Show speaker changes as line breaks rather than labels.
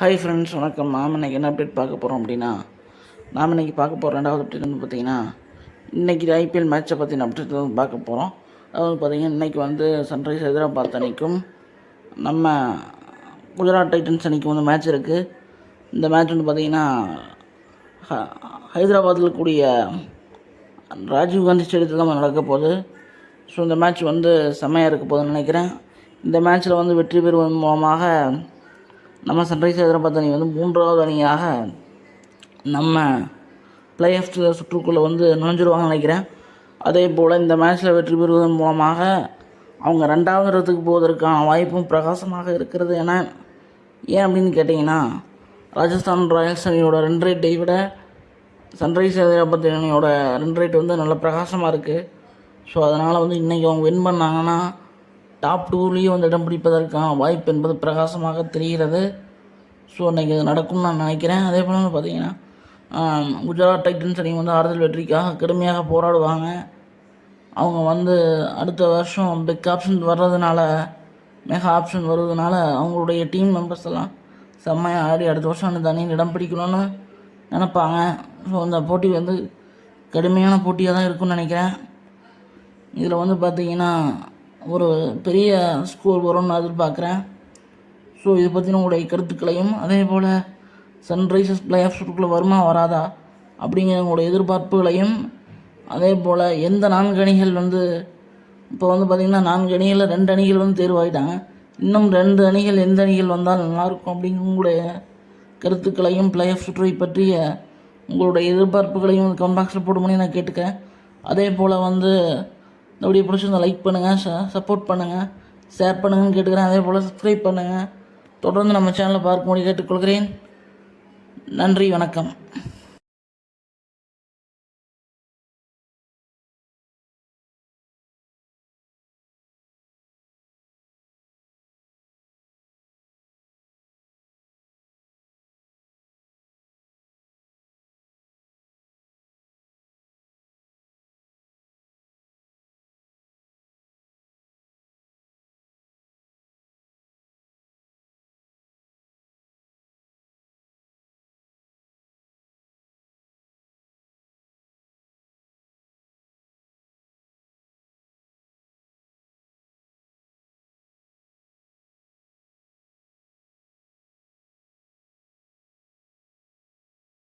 Hi friends வணக்கம். நாம் இன்றைக்கி என்ன அப்டேட் பார்க்க போகிறோம் அப்படின்னா நாம் இன்றைக்கி பார்க்க போகிற ரெண்டாவது அப்டேட் வந்து பார்த்திங்கன்னா இன்றைக்கி ஐபிஎல் மேட்ச்சை பற்றின அப்டேட் வந்து பார்க்க போகிறோம் அதாவது பார்த்திங்கன்னா இன்றைக்கி வந்து சன்ரைஸ் ஹைதராபாத் அணிக்கும் நம்ம குஜராத் டைட்டன்ஸ் அணிக்கும் வந்து மேட்ச் இருக்குது இந்த மேட்ச் வந்து பார்த்திங்கன்னா ஹ- ஹைதராபாத்தில் கூடிய ராஜீவ் காந்தி ஸ்டேடியத்தில் தான் நடக்க போகுது. ஸோ இந்த மேட்ச் வந்து செம்மையாக இருக்க போகுதுன்னு நினைக்கிறேன். இந்த மேட்ச்சில் வந்து வெற்றி பெறுவதன் மூலமாக நம்ம சன்ரைஸ் ஹைதராபாத் அணி வந்து மூன்றாவது அணியாக நம்ம பிளே ஆஃப் சுற்றுக்குள்ளே வந்து நுழைஞ்சிருவாங்கன்னு நினைக்கிறேன். அதே போல் இந்த மேட்ச்சில் வெற்றி பெறுவதன் மூலமாக அவங்க ரெண்டாவது இடத்துக்கு போவதற்கான வாய்ப்பும் பிரகாசமாக இருக்கிறது என ஏன் அப்படின்னு கேட்டிங்கன்னா ராஜஸ்தான் ராயல்ஸ் அணியோட ரன் ரேட்டை விட சன்ரைஸ் ஹைதராபாத் அணியோட ரன் ரேட் வந்து நல்ல பிரகாசமாக இருக்குது ஸோ அதனால் வந்து இன்றைக்கி அவங்க வின் பண்ணாங்கன்னா டாப் டூலேயும் வந்து இடம் பிடிப்பதற்கான வாய்ப்பு என்பது பிரகாசமாக தெரிகிறது. ஸோ இன்றைக்கி இது நடக்கும்னு நான் நினைக்கிறேன். அதே போல் வந்து பார்த்திங்கன்னா குஜராத் டைட்டன்ஸ் அணி வந்து ஆறுதல் வெற்றிக்காக கடுமையாக போராடுவாங்க. அவங்க வந்து அடுத்த வருஷம் பிக் ஆப்ஷன் வர்றதுனால மெகா ஆப்ஷன் வர்றதுனால அவங்களுடைய டீம் மெம்பர்ஸ் எல்லாம் செம்மையாக ஆடி அடுத்த வருஷம் அந்த அணியில் இடம் பிடிக்கணும்னு நினப்பாங்க. ஸோ அந்த போட்டி வந்து கடுமையான போட்டியாக தான் இருக்கும்னு நினைக்கிறேன். இதில் வந்து பார்த்தீங்கன்னா ஒரு பெரிய ஸ்கோர் வரும்னு எதிர்பார்க்குறேன். ஸோ இதை பற்றின உங்களுடைய கருத்துக்களையும் அதே போல் சன்ரைசர்ஸ் பிளே ஆஃப் சுற்றுக்குள்ளே வருமா வராதா அப்படிங்கிற உங்களுடைய எதிர்பார்ப்புகளையும் அதே போல் எந்த நான்கு அணிகள் வந்து இப்போ வந்து பார்த்திங்கன்னா நான்கு அணிகளில் ரெண்டு அணிகள் வந்து தேர்வாயிட்டாங்க. இன்னும் ரெண்டு அணிகள் எந்த அணிகள் வந்தால் நல்லாயிருக்கும் அப்படிங்கிற உங்களுடைய கருத்துக்களையும் பிளே ஆஃப் சுற்றை பற்றிய உங்களுடைய எதிர்பார்ப்புகளையும் கமெண்ட் பாக்ஸில் போடுமணி நான் கேட்டுக்கிறேன். அதே போல் வந்து இந்த வீடியோ பிடிச்சிருந்தா லைக் பண்ணுங்கள் ச சப்போர்ட் பண்ணுங்கள் ஷேர் பண்ணுங்கன்னு கேட்டுக்கிறேன். அதே போல் சப்ஸ்கிரைப் பண்ணுங்கள் தொடர்ந்து நம்ம சேனலை பார்க்கும்படி கேட்டுக்கொள்கிறேன். நன்றி வணக்கம்.